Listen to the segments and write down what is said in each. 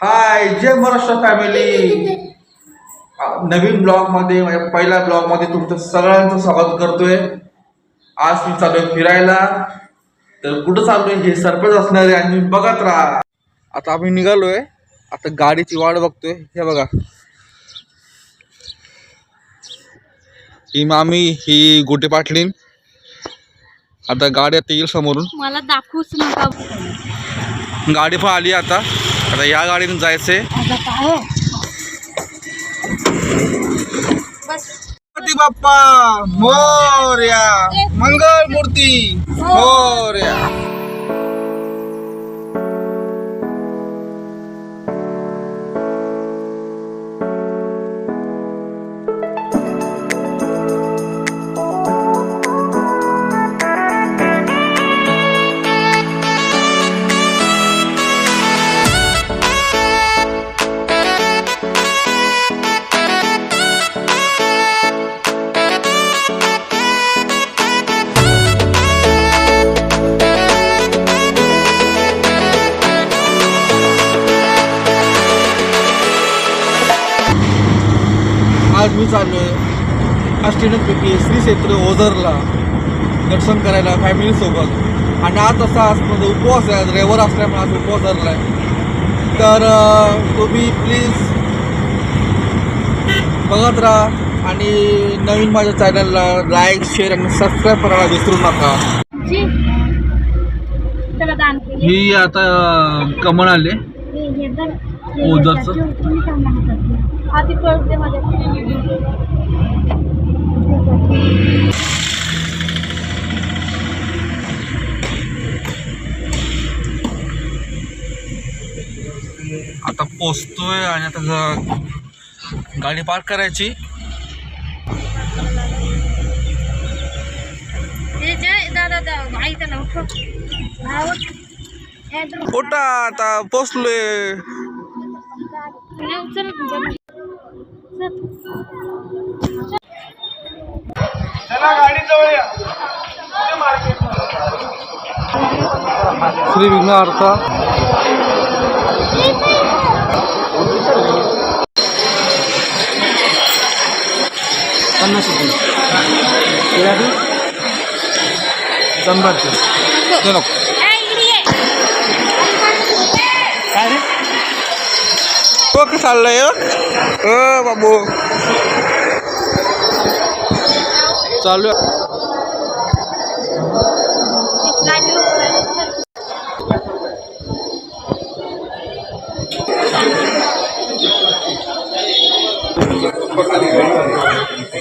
हाय जय Maharashtra family नवीन ब्लॉगमध्ये म्हणजे पहिल्या ब्लॉगमध्ये तुमचं सगळ्यांचं स्वागत करतोय. आज मी चाललोय फिरायला. तर कुठं चाललोय हे सरप्राईज असणार आहे आणि बघत राहा. आता आम्ही निघालोय. आता गाडीची वाट बघतोय. हे बघा. ही मामी ही गोटे पाटलीन. आता गाडी आता येईल समोरून. मला दाखवूच नका. गाडी पण आली आता. आता या गाडीने जायचंय. आता बाप्पा मोर्या मंगल मूर्ती मोर्या. आज मी चाललोय अष्टनाथपैकी श्री क्षेत्र ओझरला दर्शन करायला फॅमिली सोबत. आणि आज असा आज माझा उपवास आहे आज रविवार असल्यामुळे आज उपवास धरला आहे तर तुम्ही प्लीज बघत राहा आणि नवीन माझ्या चॅनलला लाईक शेअर आणि सबस्क्राईब करायला विसरू नका. ही आता कमळ आले. ओझरचं? आधी माझ्या आता पोचतोय आणि आता गाडी पार्क करायची. कुठं आता पोचलोय. हे उचल चल. श्री विघ्नहर्ता. पन्नास रुपये. शंभरचे ते नको कोक चाललंय अ बाबू चालू आहे. गाडी उचल. चल.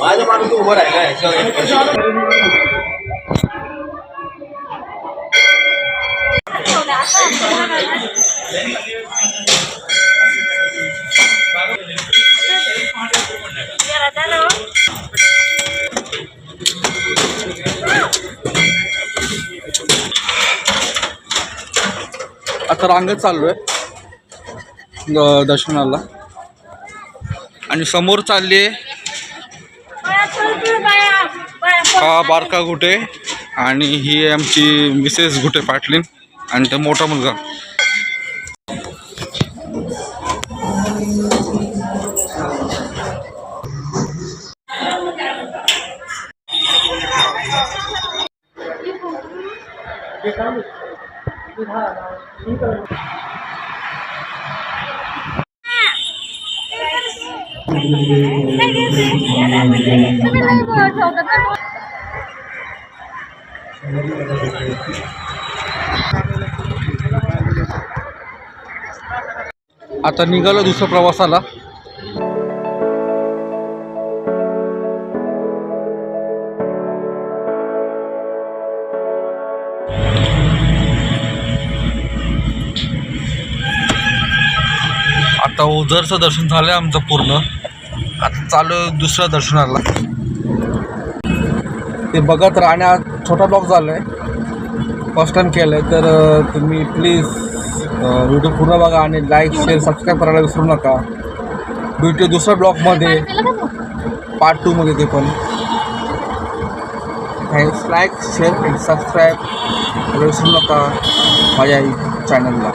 माझ्या माणूस उभं राहिलाय आता रांगत चाललोय. द- दर्शनाला. आणि समोर चालली आहे हा बारका घुटे. आणि ही आमची मिसेस घुटे पाटलीन आणि ते मोठा मुलगा. आता निघालो दुसऱ्या प्रवासाला. आता ओझरचं दर्शन झालं आमचं पूर्ण. आता चालू दुसऱ्या दर्शनाला. ते बघत राहण्यात छोटा ब्लॉग आहे फर्स्ट केलं आहे तर तुम्ही प्लीज व्हिडिओ पूर्ण बघा आणि लाईक शेअर सबस्क्राईब करायला विसरू नका. भेटू दुसऱ्या ब्लॉगमध्ये पार्ट टूमध्ये ते पण. थँक्स लाईक शेअर आणि सबस्क्राईब करायला विसरू नका. माझ्या चॅनलला